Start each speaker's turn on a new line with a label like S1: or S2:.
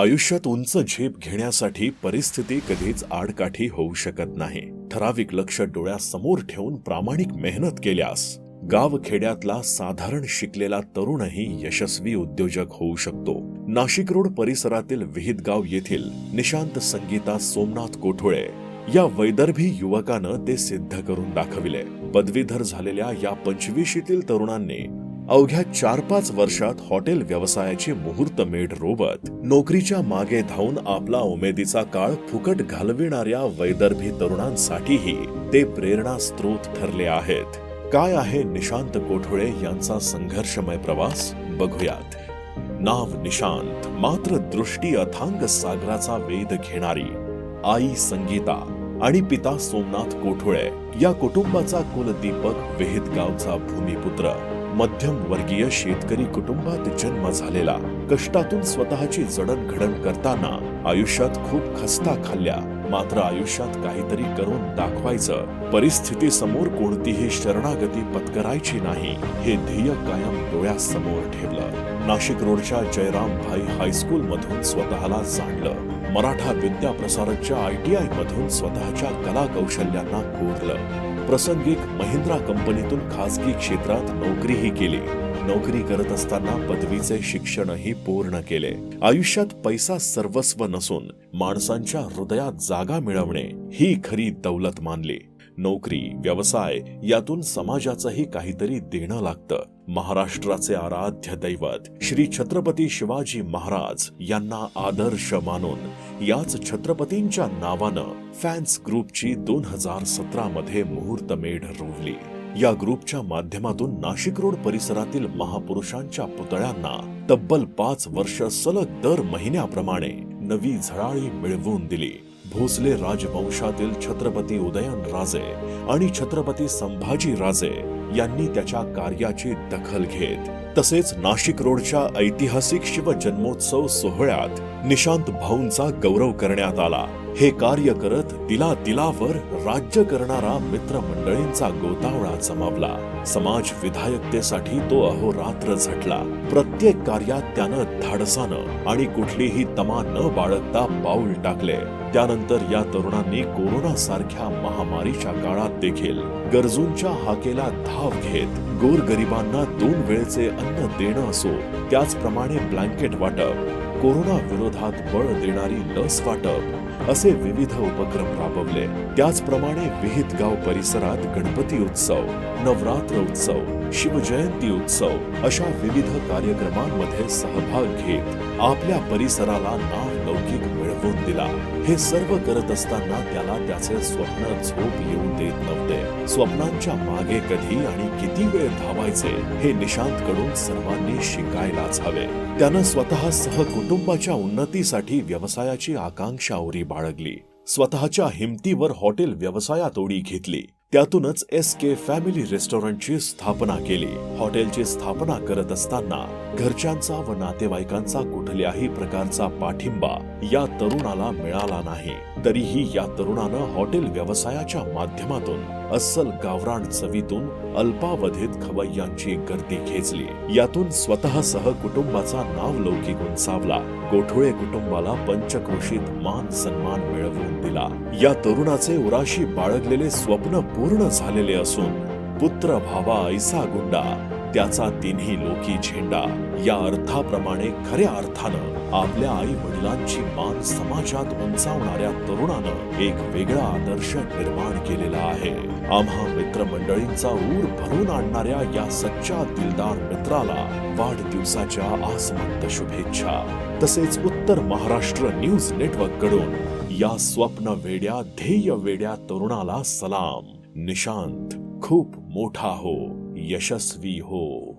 S1: आयुष्यात उंच झेप घेण्यासाठी परिस्थिती कधीच आडकाठी होऊ शकत नाही. ठराविक लक्ष डोळ्यासमोर ठेवून प्रामाणिक मेहनत केल्यास गाव खेड्यातला साधारण शिकलेला तरुणही यशस्वी उद्योजक होऊ शकतो. नाशिक रोड परिसरातील विहितगाव येथील निशांत संगीता सोमनाथ कोठोळे या वैदर्भी युवकानं ते सिद्ध करून दाखविले. पदवीधर झालेल्या या पंचवीशीतील तरुणांनी अवघ्या चार पाच वर्षात हॉटेल व्यवसायाची मुहूर्तमेढ रोवत नोकरीच्या मागे धावून आपला उमेदीचा काळ फुकट घालविणाऱ्या वैदर्भी तरुणांसाठीही ते प्रेरणा स्रोत ठरले आहेत. काय आहे निशांत कोठोळे यांचा संघर्षमय प्रवास? बघूयात. नाव निशांत मात्र दृष्टी अथांग सागराचा वेध घेणारी आई संगीता आणि पिता सोमनाथ कोठोळे या कुटुंबाचा कुलदीपक विहित गावचा भूमिपुत्र. मध्यम वर्गीय शेतकरी कुटुंबात जन्म झालेला कष्टातून स्वतःची जडणघडण करताना आयुष्यात खूप खस्ता खाल्ल्या. मात्र आयुष्यात काहीतरी करून दाखवायचं. परिस्थिती समोर कोणतीही शरणागती पत्करायची नाही हे ध्येय कायम डोळ्यासमोर ठेवलं. नाशिक रोडच्या जयराम भाई हायस्कूल मधून स्वतःला जाणलं. मराठा विद्या प्रसारकच्या आय टी आय मधून स्वतःच्या कला कौशल्यांना कोरलं. प्रसंगिक महिंद्रा कंपनीतून खासगी क्षेत्रात नोकरीही केली. नोकरी करत असताना पदवीचे शिक्षणही पूर्ण केले. आयुष्यात पैसा सर्वस्व नसून माणसांच्या हृदयात जागा मिळवणे ही खरी दौलत मानली. नोकरी व्यवसाय यातून समाजाचंही काहीतरी देणं लागतं. महाराष्ट्राचे आराध्य दैवत श्री छत्रपती शिवाजी महाराज यांना आदर्श मानून याच छत्रपतींच्या नावानं फॅन्स ग्रुपची दोन हजार सतरा मध्ये मुहूर्तमेढ रोवली. या ग्रुपच्या माध्यमातून नाशिक रोड परिसरातील महापुरुषांच्या पुतळ्यांना तब्बल पाच वर्ष सलग दर महिन्याप्रमाणे नवी झळाळी मिळवून दिली. भोसले राजवंशातील छत्रपती उदयन राजे आणि छत्रपती संभाजी राजे यांनी त्याच्या कार्याची दखल घेत तसेच नाशिक रोडच्या ऐतिहासिक शिवजन्मोत्सव सोहळ्यात निशांत भाऊंचा गौरव करण्यात आला. हे कार्य करत दिला दिलावर राज्य करणारा मित्रमंडळींचा गोतावळा जमावला. समाज विधायकतेसाठी तो अहोरात्र झटला. प्रत्येक कार्यात त्यानं धाडसानं आणि कुठलीही तमा न बाळगता पाऊल टाकले. त्यानंतर या तरुणांनी कोरोना सारख्या महामारीच्या काळात देखील गरजूंच्या हाकेला धाव घेत गोरगरिबांना दोन वेळचे अन्न देणं असो त्याचप्रमाणे ब्लँकेट वाटप कोरोना विरोधात बळ देणारी लस वाटप असे विविध उपक्रम राबवले. त्याचप्रमाणे विहित गाव परिसरात गणपती उत्सव नवरात्र उत्सव शिवजयंती उत्सव अशा विविध कार्यक्रमांमध्ये सहभाग घेत आपल्या परिसराला नाव लौकिक मिळवून दिला. हे सर्व करत असताना त्याला त्याचे स्वप्न झोप येऊ देत नव्हते. स्वप्नांच्या मागे कधी आणि किती वेळ धावायचे हे निशांत कडून सर्वांनी शिकायलाच हवे. त्यानं स्वतः सह कुटुंबाच्या उन्नतीसाठी व्यवसायाची आकांक्षा उरी बाळगली. स्वतःच्या हिमतीवर हॉटेल व्यवसायात उडी घेतली. त्यातूनच एस के फॅमिली रेस्टॉरंटची स्थापना केली. हॉटेलची स्थापना करत असताना घरच्यांचा व नातेवाईकांचा कुठल्याही प्रकारचा पाठिंबा या तरुणाला मिळाला नाही. तरीही या तरुणानं हॉटेल व्यवसायाच्या माध्यमातून अस्सल गावरान चवीतून अल्पावधीत खवय्यांची गर्दी खेचली. यातून स्वतःसह कुटुंबाचा नाव लौकिक उंचावला. कोठोळे कुटुंबाला पंचक्रोशीत मान सन्मान मिळवून दिला. या तरुणाचे उराशी बाळगलेले स्वप्न पूर्ण झालेले असून पुत्र भावा ऐसा गुंडा त्याचा तिन्ही लोकी झेंडा या अर्थाप्रमाणे खऱ्या अर्थानं आपल्या आई वडिलांची समाजात उंचावणाऱ्या तरुणानं एक वेगळा आदर्श निर्माण केलेला आहे. आम्हा मित्रमंडळींचा ऊर भरून आणणाऱ्या या सच्चा दिलदार मित्राला वाढदिवसाच्या आसमंत शुभेच्छा. तसेच उत्तर महाराष्ट्र न्यूज नेटवर्ककडून या स्वप्न वेड्या ध्येय वेड्या तरुणाला सलाम. निशांत खूप मोठा हो यशस्वी हो.